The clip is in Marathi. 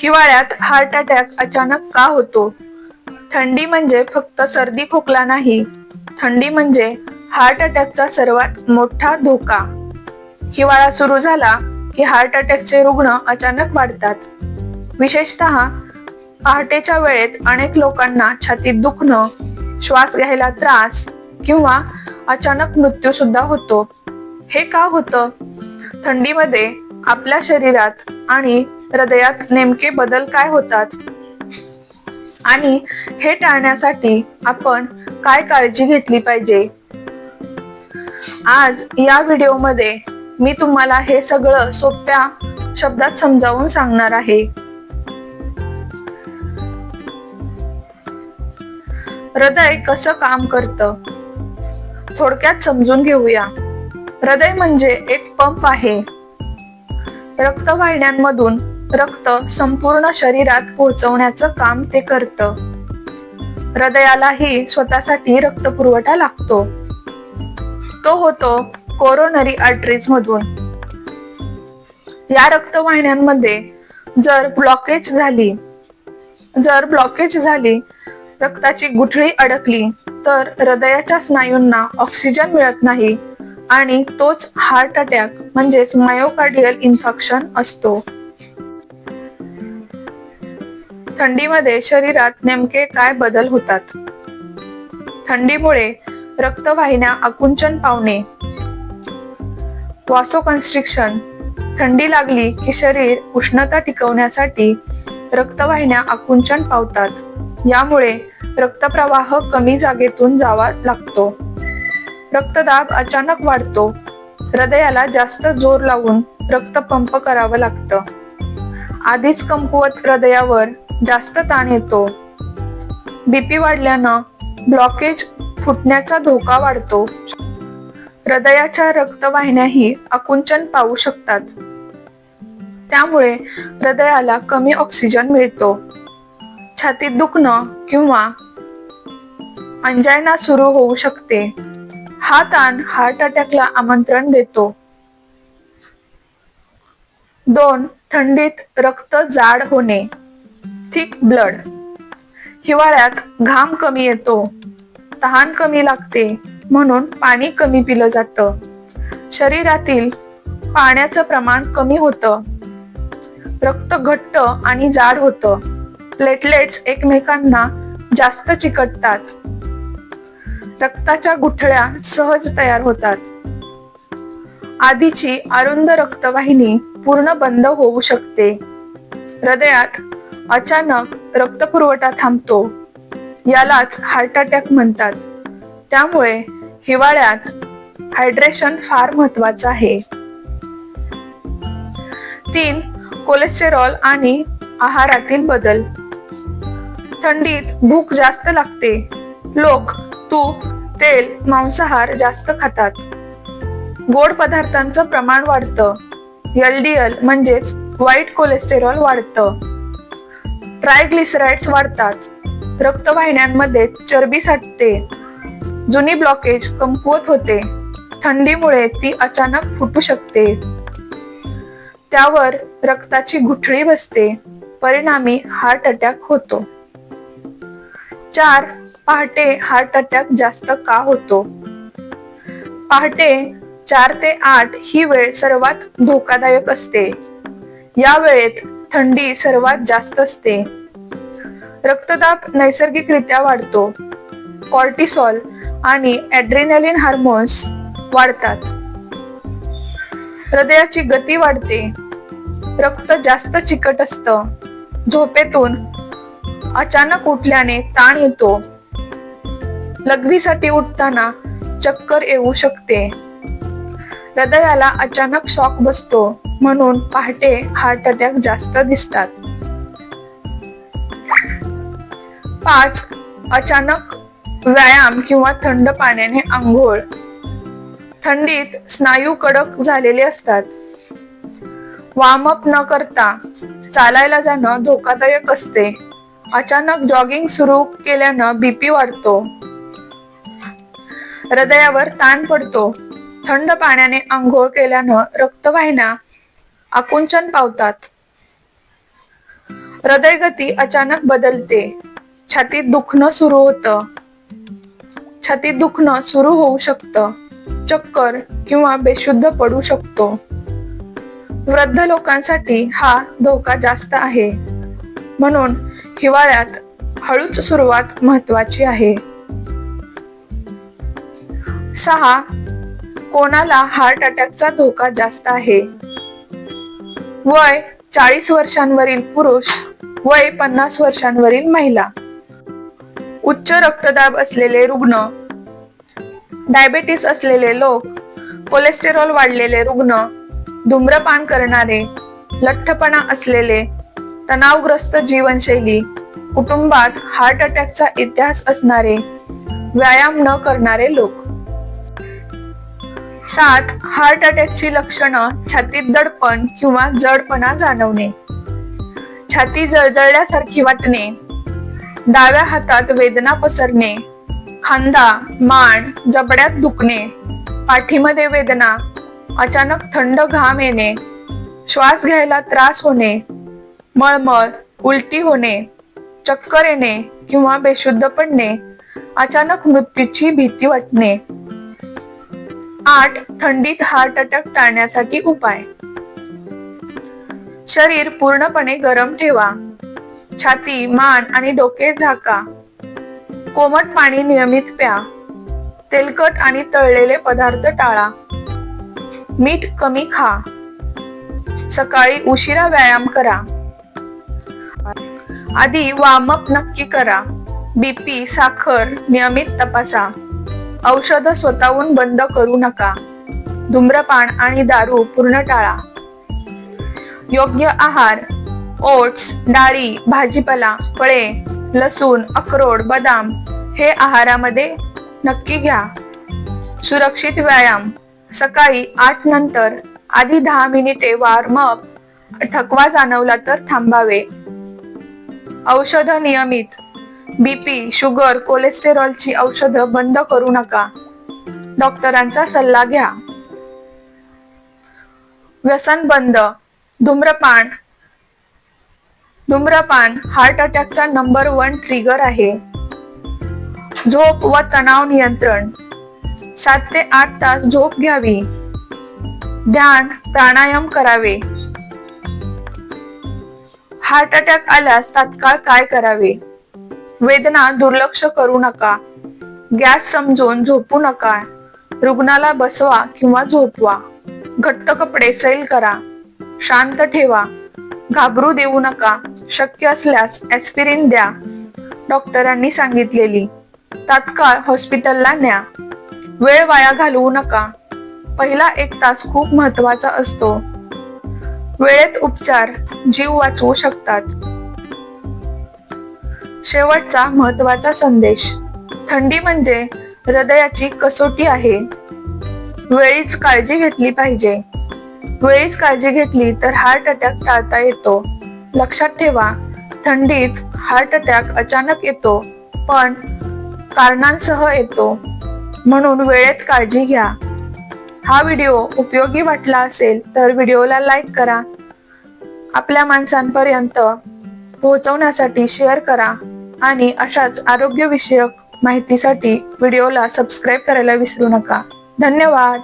हिवाळ्यात हार्ट अटॅक अचानक का होतो? थंडी म्हणजे फक्त सर्दी खोकला नाही. थंडी म्हणजे हार्ट अटॅकचा सर्वात मोठा धोका. हिवाळा सुरू झाला की हार्ट अटॅकचे रुग्ण अचानक वाढतात. विशेषतः पहाटेच्या वेळेत अनेक लोकांना छातीत दुखणं श्वास घ्यायला त्रास किंवा अचानक मृत्यू सुद्धा होतो. हे का होतं? थंडीमध्ये आपल्या शरीरात आणि हृदयात नेमके बदल काय होतात? आणि हे टाळण्यासाठी आपण काय काळजी घेतली पाहिजे? आज या व्हिडिओमध्ये मी तुम्हाला हे सगळं सोप्या शब्दात समजावून सांगणार आहे. हृदय कसं काम करतं? थोडक्यात समजून घेऊया. हृदय म्हणजे एक पंप आहे. रक्तवाहिन्यांमधून रक्त संपूर्ण शरीरात पोहोचवण्याचं काम ते करतं. हृदयालाही स्वतःसाठी रक्त पुरवठा लागतो. तो होतो कोरोनरी आर्टरीज मधून. या रक्तवाहिन्यांमध्ये जर ब्लॉकेज झाली जर ब्लॉकेज झाली रक्ताची गुठळी अडकली तर हृदयाच्या स्नायूंना ऑक्सिजन मिळत नाही आणि तोच हार्ट अटॅक म्हणजेच मायोकार्डियल इन्फेक्शन असतो. थंडीमध्ये शरीरात नेमके काय बदल होतात? थंडीमुळे रक्तवाहिन्या आकुंचन पावणे. वासोकन्स्ट्रिक्शन थंडी लागली की शरीर उष्णता टिकवण्यासाठी रक्तवाहिन्या आकुंचन पावतात. यामुळे रक्तप्रवाह कमी जागेतून जावा लागतो. रक्तदाब अचानक वाढतो. हृदयाला जास्त जोर लावून रक्त पंप करावं लागतं. आधीच कमकुवत हृदयावर जास्त ताण येतो. बीपी वाढल्यानं ब्लॉकेज फुटण्याचा धोका वाढतो. हृदयाच्या रक्तवाहिन्याही आकुंचन पाहू शकतात. त्यामुळे हृदयाला कमी ऑक्सिजन मिळतो. छातीत दुखणं किंवा अंजायना सुरू होऊ शकते. हा ताण हार्ट अटॅकला आमंत्रण देतो. दोन थंडीत रक्त जाड होणे. Thick blood. हिवाळ्यात घाम कमी येतो तहान कमी लागते म्हणून पाणी कमी पिलं जातं. शरीरातील पाण्याचं प्रमाण कमी होतं. रक्त घट्ट आणि जाड होतं. प्लेटलेट्स एकमेकांना जास्त चिकटतात. रक्ताच्या गुठळ्या सहज तयार होतात. आधीची अरुंद रक्तवाहिनी पूर्ण बंद होऊ शकते. हृदयात अचानक रक्तपुरवठा थांबतो. यालाच हार्ट अटॅक म्हणतात. त्यामुळे हिवाळ्यात हायड्रेशन फार महत्वाचं आहे. तीन कोलेस्टेरॉल आणि आहारातील बदल. थंडीत भूक जास्त लागते. लोक तूप तेल मांसाहार जास्त खातात. गोड पदार्थांचं प्रमाण वाढतं. एलडीएल म्हणजेच वाईट कोलेस्टेरॉल वाढतं. ट्रायग्लिसराइड्स वाढतात. रक्तवाहिन्यांमध्ये चरबी साठते. जुनी ब्लॉकेज कमकुवत होते. थंडीमुळे ती अचानक फुटू शकते. त्यावर रक्ताची गुठळी बसते. परिणामी हार्ट अटॅक होतो. चार पहाटे हार्ट अटॅक जास्त का होतो? पहाटे चार ते आठ ही वेळ सर्वात धोकादायक असते. या वेळेत थंडी सर्वात जास्त असते. रक्तदाब नैसर्गिकरित्या वाढतो. कॉर्टिसॉल आणि ॲड्रेनॅलिन हार्मोन्स वाढतात. हृदयाची गती वाढते. रक्त जास्त चिकट असतं. झोपेतून अचानक उठल्याने ताण येतो. लघवीसाठी उठताना चक्कर येऊ शकते. हृदयाला अचानक शॉक बसतो. म्हणून पहाटे हार्ट अटॅक जास्त दिसतात. पाच अचानक व्यायाम किंवा थंड पाण्याने आंघोळ. थंडीत स्नायू कडक झालेले असतात. वार्मअप न करता चालायला जाणं धोकादायक असते. अचानक जॉगिंग सुरू केल्यानं बीपी वाढतो. हृदयावर ताण पडतो. थंड पाण्याने आंघोळ केल्यानं रक्तवाहिन्या आकुंचन पावतात. हृदयगती अचानक बदलते. छातीत दुखणं सुरू होतं. छातीत दुखणं सुरू होऊ शकतं. चक्कर किंवा बेशुद्ध पडू शकतो. वृद्ध लोकांसाठी हा धोका जास्त आहे. म्हणून हिवाळ्यात हळूच सुरुवात महत्वाची आहे. सहा. कोणाला हार्ट अटॅकचा धोका जास्त आहे? वय चाळीस वर्षांवरील पुरुष वय पन्नास वर्षांवरील महिला. उच्च रक्तदाब असलेले रुग्ण डायबेटीस असलेले लोक कोलेस्टेरॉल वाढलेले रुग्ण धूम्रपान करणारे लठ्ठपणा असलेले तणावग्रस्त जीवनशैली कुटुंबात हार्ट अटॅकचा इतिहास असणारे व्यायाम न करणारे लोक. सात हार्ट अटॅकची लक्षणं छातीत दडपण किंवा जडपणा जाणवणे. छाती जळजळल्यासारखी वाटणे. डाव्या हातात वेदना पसरणे. खांदा मान जबड्यात दुखणे. पाठीमध्ये वेदना. अचानक थंड घाम येणे. श्वास घ्यायला त्रास होणे. मळमळ उलटी होणे. चक्कर येणे किंवा बेशुद्ध पडणे. अचानक मृत्यूची भीती वाटणे. आठ थंडीत हार्ट अटॅक टाळण्यासाठी उपाय. शरीर पूर्णपणे गरम ठेवा. छाती मान आणि डोके झाका. कोमट पाणी नियमित प्या. तेलकट आणि तळलेले पदार्थ टाळा. मीठ कमी खा. सकाळी उशिरा व्यायाम करा. आधी वार्मअप नक्की करा. बीपी साखर नियमित तपासा. औषध स्वतःहून बंद करू नका. धूम्रपान आणि दारू पूर्ण टाळा. योग्य आहार ओट्स डाळी भाजीपाला फळे लसूण अक्रोड बदाम हे आहारामध्ये नक्की घ्या. सुरक्षित व्यायाम. सकाळी आठ नंतर आधी दहा मिनिटे वार्मअप थकवा जाणवला तर थांबावे. औषध नियमित. बीपी शुगर कोलेस्टेरॉलची औषधं बंद करू नका. डॉक्टरांचा सल्ला घ्या. व्यसन बंद. धूम्रपान. धूम्रपान हार्ट अटॅकचा नंबर वन ट्रिगर आहे. झोप व तणाव नियंत्रण. सात ते आठ तास झोप घ्यावी. ध्यान प्राणायाम करावे. हार्ट अटॅक आल्यास तात्काळ काय करावे? वेदना दुर्लक्ष करू नका. गॅस समजून झोपू नका. रुग्णाला बसवा किंवा झोपवा. घट्ट कपडे सैल करा. शांत ठेवा. घाबरू देऊ नका. शक्य असल्यास ऍस्पिरिन द्या. डॉक्टरांनी सांगितलेली. तात्काळ हॉस्पिटलला न्या. वेळ वाया घालवू नका. पहिला एक तास खूप महत्त्वाचा असतो. वेळेत उपचार. जीव वाचवू शकतात. शेवटचा महत्त्वाचा संदेश. थंडी म्हणजे हृदयाची कसोटी आहे. वेळीच काळजी घेतली पाहिजे. वेळीच काळजी घेतली तर हार्ट अटॅक टाळता येतो. लक्षात ठेवा थंडीत हार्ट अटॅक अचानक येतो पण कारणांसह येतो. म्हणून वेळेत काळजी घ्या. हा व्हिडिओ उपयोगी वाटला असेल तर व्हिडिओला लाईक करा. आपल्या माणसांपर्यंत पोहोचवण्यासाठी शेअर करा आणि अशाच आरोग्यविषयक माहितीसाठी व्हिडिओला सबस्क्राईब करायला विसरू नका. धन्यवाद.